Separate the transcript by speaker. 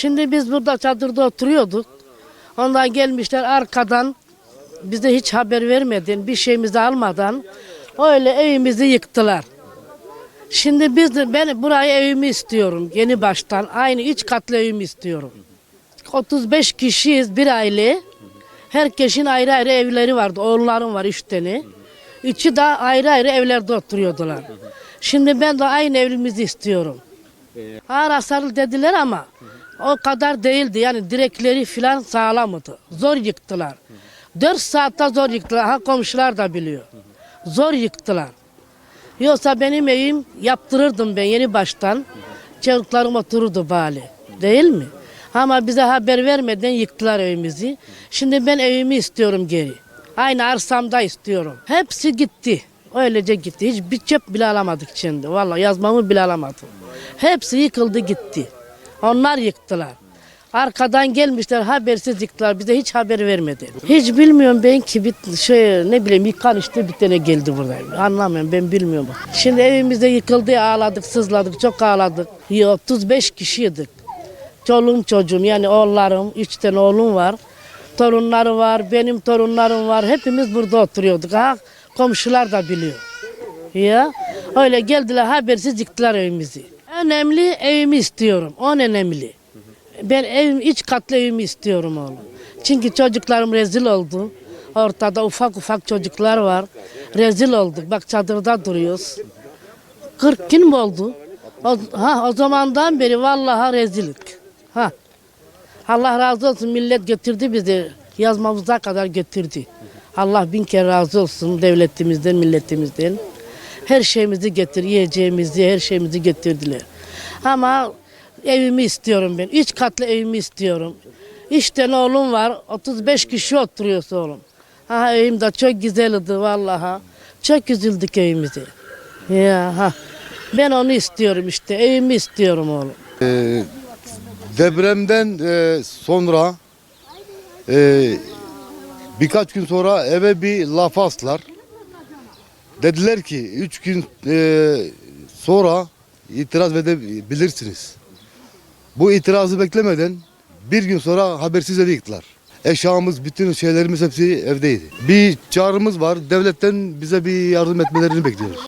Speaker 1: Şimdi biz burada çadırda oturuyorduk. Ondan gelmişler arkadan bize hiç haber vermeden, bir şeyimizi almadan öyle evimizi yıktılar. Şimdi biz de, ben burayı evimi istiyorum yeni baştan. Aynı üç katlı evimi istiyorum. 35 kişiyiz bir aile. Herkesin ayrı ayrı evleri vardı. Oğullarım var üç tane. Üçü de ayrı ayrı evlerde oturuyordular. Şimdi ben de aynı evimizi istiyorum. Ağır hasarlı dediler ama o kadar değildi. Yani direkleri filan sağlamdı. Zor yıktılar. Dört saatte zor yıktılar. Ha komşular da biliyor. Zor yıktılar. Yoksa benim evim yaptırırdım ben yeni baştan. Çocuklarım otururdu bari. Değil mi? Ama bize haber vermeden yıktılar evimizi. Şimdi ben evimi istiyorum geri. Aynı arsamda istiyorum. Hepsi gitti. Öylece gitti. Hiç bir çöp bile alamadık şimdi. Vallahi yazmamı bile alamadım. Hepsi yıkıldı gitti. Onlar yıktılar. Arkadan gelmişler habersiz yıktılar. Bize hiç haber vermedi. Hiç bilmiyorum ben ki bir şey ne bileyim yıkan işte bir tane geldi burada. Anlamıyorum ben bilmiyorum. Şimdi evimizde yıkıldı ağladık sızladık çok ağladık. Ya 35 kişiydik. Çoluğum çocuğum yani oğullarım, üç tane oğlum var. Torunları var, benim torunlarım var. Hepimiz burada oturuyorduk. Ha, komşular da biliyor. Ya öyle geldiler habersiz yıktılar evimizi. Önemli evimi istiyorum. O önemli. Ben evim iç katlı evimi istiyorum oğlum. Çünkü çocuklarım rezil oldu. Ortada ufak ufak çocuklar var. Rezil olduk. Bak çadırda duruyoruz. 40 gün mü oldu? O, ha, o zamandan beri vallahi rezillik. Ha. Allah razı olsun millet götürdü bizi. Yazmamıza kadar götürdü. Allah bin kere razı olsun devletimizden, milletimizden. Her şeyimizi getir, yiyeceğimizi, her şeyimizi getirdiler. Ama evimi istiyorum ben. Üç katlı evimi istiyorum. Üç tane oğlum var. 35 kişi oturuyoruz oğlum. Ha evim de çok güzeldi vallahi. Çok üzüldük evimize. Ya ha. Ben onu istiyorum işte. Evimi istiyorum oğlum.
Speaker 2: Ee, depremden e, sonra e, birkaç gün sonra eve bir laf astılar. Dediler ki üç gün e, sonra itiraz edebilirsiniz. Bu itirazı beklemeden bir gün sonra habersiz evi yıktılar. Eşyamız, bütün şeylerimiz hepsi evdeydi. Bir çağrımız var. Devletten bize bir yardım etmelerini bekliyoruz.